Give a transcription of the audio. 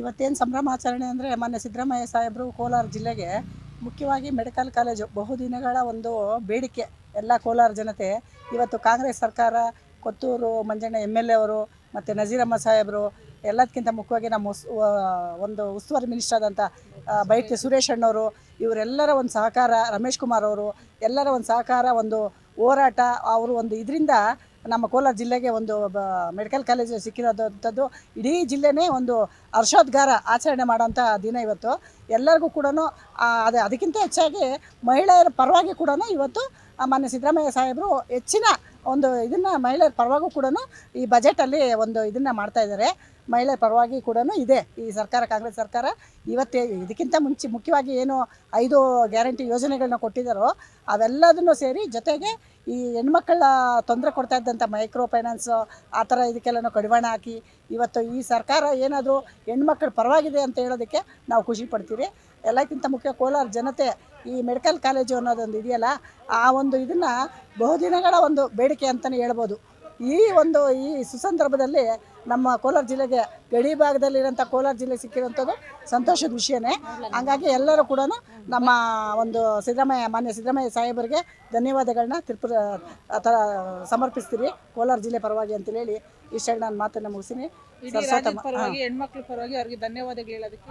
ಇವತ್ತೇನು ಸಂಭ್ರಮಾಚರಣೆ ಅಂದರೆ ಮೊನ್ನೆ ಸಿದ್ದರಾಮಯ್ಯ ಸಾಹೇಬರು ಕೋಲಾರ ಜಿಲ್ಲೆಗೆ ಮುಖ್ಯವಾಗಿ ಮೆಡಿಕಲ್ ಕಾಲೇಜು ಬಹುದಿನಗಳ ಒಂದು ಬೇಡಿಕೆ ಎಲ್ಲ ಕೋಲಾರ ಜನತೆ. ಇವತ್ತು ಕಾಂಗ್ರೆಸ್ ಸರ್ಕಾರ, Kothur Manjanna M L A ಅವರು ಮತ್ತು ನಜೀರಮ್ಮ ಸಾಹೇಬರು ಎಲ್ಲದಕ್ಕಿಂತ ಮುಖ್ಯವಾಗಿ ನಮ್ಮ ಒಂದು ಉಸ್ತುವಾರಿ ಮಿನಿಸ್ಟರ್ ಆದಂಥ ಬೈಟಿ ಸುರೇಶ್ ಅಣ್ಣವರು, ಇವರೆಲ್ಲರ ಒಂದು ಸಹಕಾರ ರಮೇಶ್ ಕುಮಾರ್ ಅವರು, ಎಲ್ಲರ ಒಂದು ಸಹಕಾರ, ಒಂದು ಹೋರಾಟ, ಅವರು ಒಂದು ಇದರಿಂದ ನಮ್ಮ ಕೋಲಾರ ಜಿಲ್ಲೆಗೆ ಒಂದು ಮೆಡಿಕಲ್ ಕಾಲೇಜು ಸಿಕ್ಕಿರೋದಂಥದ್ದು. ಇಡೀ ಜಿಲ್ಲೆನೇ ಒಂದು ಹರ್ಷೋದ್ಗಾರ ಆಚರಣೆ ಮಾಡೋಂಥ ದಿನ ಇವತ್ತು. ಎಲ್ಲರಿಗೂ ಕೂಡ ಅದು ಅದಕ್ಕಿಂತ ಹೆಚ್ಚಾಗಿ ಮಹಿಳೆಯರ ಪರವಾಗಿ ಕೂಡ ಇವತ್ತು ಮಾನ್ಯ ಸಿದ್ದರಾಮಯ್ಯ ಸಾಹೇಬರು ಹೆಚ್ಚಿನ ಒಂದು ಇದನ್ನು ಮಹಿಳೆಯರ ಪರವಾಗೂ ಕೂಡ ಈ ಬಜೆಟಲ್ಲಿ ಒಂದು ಇದನ್ನು ಮಾಡ್ತಾ ಮಹಿಳೆಯರ ಪರವಾಗಿ ಕೂಡ ಇದೆ. ಈ ಸರ್ಕಾರ, ಕಾಂಗ್ರೆಸ್ ಸರ್ಕಾರ ಇವತ್ತೇ ಇದಕ್ಕಿಂತ ಮುಂಚೆ ಮುಖ್ಯವಾಗಿ ಏನು ಐದು ಗ್ಯಾರಂಟಿ ಯೋಜನೆಗಳನ್ನ ಕೊಟ್ಟಿದ್ದಾರೋ ಅವೆಲ್ಲದನ್ನು ಸೇರಿ ಜೊತೆಗೆ ಈ ಹೆಣ್ಮಕ್ಕಳ ತೊಂದರೆ ಕೊಡ್ತಾ ಇದ್ದಂಥ ಮೈಕ್ರೋ ಫೈನಾನ್ಸು, ಆ ಥರ ಇದಕ್ಕೆಲ್ಲನೂ ಕಡಿವಾಣ ಹಾಕಿ ಇವತ್ತು ಈ ಸರ್ಕಾರ ಏನಾದರೂ ಹೆಣ್ಮಕ್ಳ ಪರವಾಗಿದೆ ಅಂತ ಹೇಳೋದಕ್ಕೆ ನಾವು ಖುಷಿ ಪಡ್ತೀವಿ. ಎಲ್ಲಕ್ಕಿಂತ ಮುಖ್ಯ ಕೋಲಾರ ಜನತೆ ಈ ಮೆಡಿಕಲ್ ಕಾಲೇಜು ಅನ್ನೋದೊಂದು ಇದೆಯಲ್ಲ, ಆ ಒಂದು ಇದನ್ನು ಬಹುದಿನಗಳ ಒಂದು ಬೇಡಿಕೆ ಅಂತಲೇ ಹೇಳ್ಬೋದು. ಈ ಒಂದು ಈ ಸುಸಂದರ್ಭದಲ್ಲಿ ನಮ್ಮ ಕೋಲಾರ ಜಿಲ್ಲೆಗೆ ಗಡಿ ಭಾಗದಲ್ಲಿರೋಂಥ ಕೋಲಾರ ಜಿಲ್ಲೆ ಸಿಕ್ಕಿರೋಂಥದ್ದು ಸಂತೋಷದ ವಿಷಯನೇ. ಹಾಗಾಗಿ ಎಲ್ಲರೂ ಕೂಡ ನಮ್ಮ ಒಂದು ಸಿದ್ದರಾಮಯ್ಯ ಮಾನ್ಯ ಸಿದ್ದರಾಮಯ್ಯ ಸಾಹೇಬರಿಗೆ ಧನ್ಯವಾದಗಳನ್ನ ತಿರುಪುರ ಥರ ಸಮರ್ಪಿಸ್ತೀರಿ ಕೋಲಾರ ಜಿಲ್ಲೆ ಪರವಾಗಿ ಅಂತೇಳಿ ಹೇಳಿ. ಇಷ್ಟ ನಾನು ಮಾತನ್ನು ಪರವಾಗಿ ಹೆಣ್ಮಕ್ಳ ಪರವಾಗಿ ಅವ್ರಿಗೆ ಧನ್ಯವಾದಗಳು ಹೇಳೋದಕ್ಕೆ.